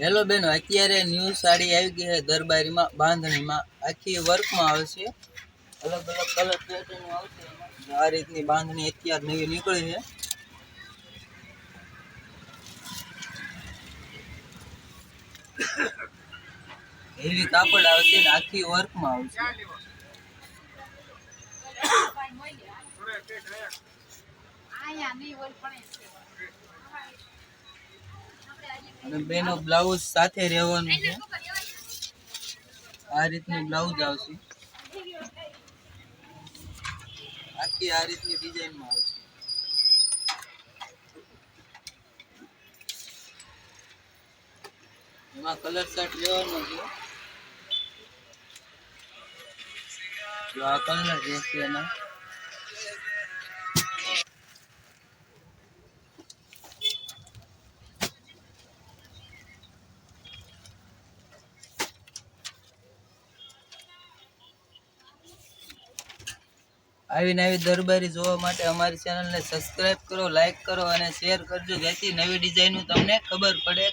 Hello બેનો, અત્યારે new sari આવી ગઈ છે દરબારીમાં, બાંધણીમાં. આખી વર્કમાં આવશે અલગ અલગ કલર પેટર્ન આવશે આ રીતની બાંધણી અત્યારે નવી નીકળી છે. એવી કાપડ આવશે ને આખી વર્કમાં આવશે અને બેનો બ્લાઉઝ સાથે રહેવાનું છે. આ રીતનું બ્લાઉઝ આવશે. આખી આ રીતની ડિઝાઇનમાં આવશે. એમાં કલર સેટ લેવાનો છે. જો આ કલર રહેશે એના આવી નવી દરબારી જોવા માટે અમારી ચેનલને સબસ્ક્રાઇબ કરો લાઈક કરો અને શેર કરજો, જેથી નવી ડિઝાઇનનું તમને ખબર પડે.